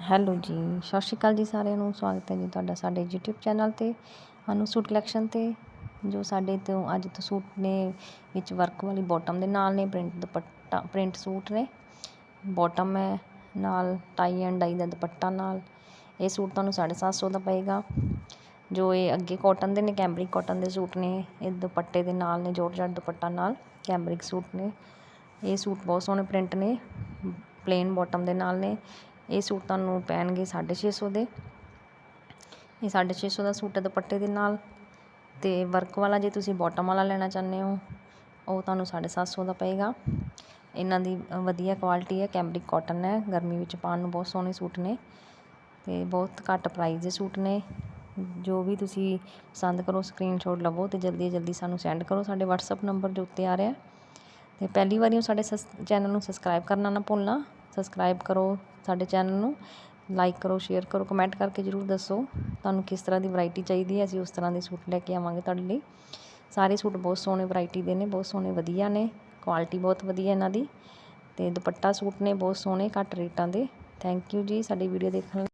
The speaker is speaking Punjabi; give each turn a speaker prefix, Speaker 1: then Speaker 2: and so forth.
Speaker 1: ਹੈਲੋ ਜੀ, ਸਤਿ ਸ਼੍ਰੀ ਅਕਾਲ ਜੀ ਸਾਰਿਆਂ ਨੂੰ। ਸਵਾਗਤ ਹੈ ਜੀ ਤੁਹਾਡਾ ਸਾਡੇ YouTube ਚੈਨਲ ਤੇ, ਸਾਨੂੰ ਸੂਟ ਕਲੈਕਸ਼ਨ ਤੇ, ਜੋ ਸਾਡੇ ਤੋਂ ਅੱਜ ਤੋਂ ਸੂਟ ਨੇ, ਵਿੱਚ ਵਰਕ ਵਾਲੀ ਬਾਟਮ ਦੇ ਨਾਲ ਨੇ ਪ੍ਰਿੰਟ ਦੁਪੱਟਾ ਪ੍ਰਿੰਟ ਸੂਟ ਨੇ। ਬਾਟਮ ਹੈ, ਨਾਲ ਟਾਈ ਐਂਡ ਡਾਈ ਦਾ ਦੁਪੱਟਾ ਨਾਲ। ਇਹ ਸੂਟ ਤੁਹਾਨੂੰ 750 ਦਾ ਪਏਗਾ। ਜੋ ਇਹ ਅੱਗੇ ਕਾਟਨ ਦੇ ਨੇ ਕੈਂਬਰਿਕ ਕਾਟਨ ਦੇ ਸੂਟ ਨੇ, ਇਹ ਦੁਪੱਟੇ ਦੇ ਨਾਲ ਨੇ, ਜੋੜ ਜੜ ਦੁਪੱਟਾ ਨਾਲ ਕੈਂਬਰਿਕ ਸੂਟ ਨੇ। ਇਹ ਸੂਟ ਬਹੁਤ ਸੋਹਣੇ ਪ੍ਰਿੰਟ ਨੇ ਪਲੇਨ ਬਾਟਮ ਦੇ ਨਾਲ ਨੇ। ਇਹ ਸੂਟ ਤੁਹਾਨੂੰ ਪੈਣਗੇ 650 ਦੇ। ਇਹ 650 ਦਾ ਸੂਟ ਹੈ ਦੁਪੱਟੇ ਦੇ ਨਾਲ। ਤੇ ਵਰਕ ਵਾਲਾ ਜੇ ਤੁਸੀਂ ਬਾਟਮ ਵਾਲਾ ਲੈਣਾ ਚਾਹੁੰਦੇ ਹੋ, ਉਹ ਤੁਹਾਨੂੰ 750 ਦਾ ਪਏਗਾ। ਇਹਨਾਂ ਦੀ ਵਧੀਆ ਕੁਆਲਿਟੀ ਹੈ ਕੈਂਬਰਿਕ ਕਾਟਨ ਹੈ। ਗਰਮੀ ਵਿੱਚ ਪਾਉਣ ਨੂੰ ਬਹੁਤ ਸੋਹਣੇ ਸੂਟ ਨੇ। ਤੇ ਬਹੁਤ ਘੱਟ ਪ੍ਰਾਈਸ ਦੇ ਸੂਟ ਨੇ। ਜੋ ਵੀ ਤੁਸੀਂ ਪਸੰਦ ਕਰੋ ਸਕਰੀਨਸ਼ਾਟ ਲਵੋ ਤੇ ਜਲਦੀ ਜਲਦੀ ਸਾਨੂੰ ਸੈਂਡ ਕਰੋ। ਸਾਡੇ WhatsApp ਨੰਬਰ ਦੇ ਉੱਤੇ ਆ ਰਿਹਾ। ਤੇ ਪਹਿਲੀ ਵਾਰੀ ਉਹ ਸਾਡੇ ਚੈਨਲ ਨੂੰ ਸਬਸਕ੍ਰਾਈਬ ਕਰਨਾ ਨਾ ਭੁੱਲਣਾ। ਸਬਸਕ੍ਰਾਈਬ ਕਰੋ ਸਾਡੇ ਚੈਨਲ ਨੂੰ ਲਾਈਕ ਕਰੋ ਸ਼ੇਅਰ ਕਰੋ ਕਮੈਂਟ ਕਰਕੇ ਜਰੂਰ ਦੱਸੋ ਤੁਹਾਨੂੰ ਕਿਸ ਤਰ੍ਹਾਂ ਦੀ ਵੈਰਾਈਟੀ ਚਾਹੀਦੀ ਹੈ, ਅਸੀਂ ਉਸ ਤਰ੍ਹਾਂ ਦੇ ਸੂਟ ਲੈ ਕੇ ਆਵਾਂਗੇ ਤੁਹਾਡੇ ਲਈ। ਸਾਰੇ ਸੂਟ ਬਹੁਤ ਸੋਹਣੇ ਵੈਰਾਈਟੀ ਦੇ ਨੇ, ਬਹੁਤ ਸੋਹਣੇ ਵਧੀਆ ਨੇ ਕੁਆਲਿਟੀ ਬਹੁਤ ਵਧੀਆ ਇਹਨਾਂ ਦੀ ਤੇ ਦੁਪੱਟਾ ਸੂਟ ਨੇ, ਬਹੁਤ ਸੋਹਣੇ, ਘੱਟ ਰੇਟਾਂ ਦੇ। ਥੈਂਕ ਯੂ ਜੀ, ਸਾਡੀ ਵੀਡੀਓ ਦੇਖਣ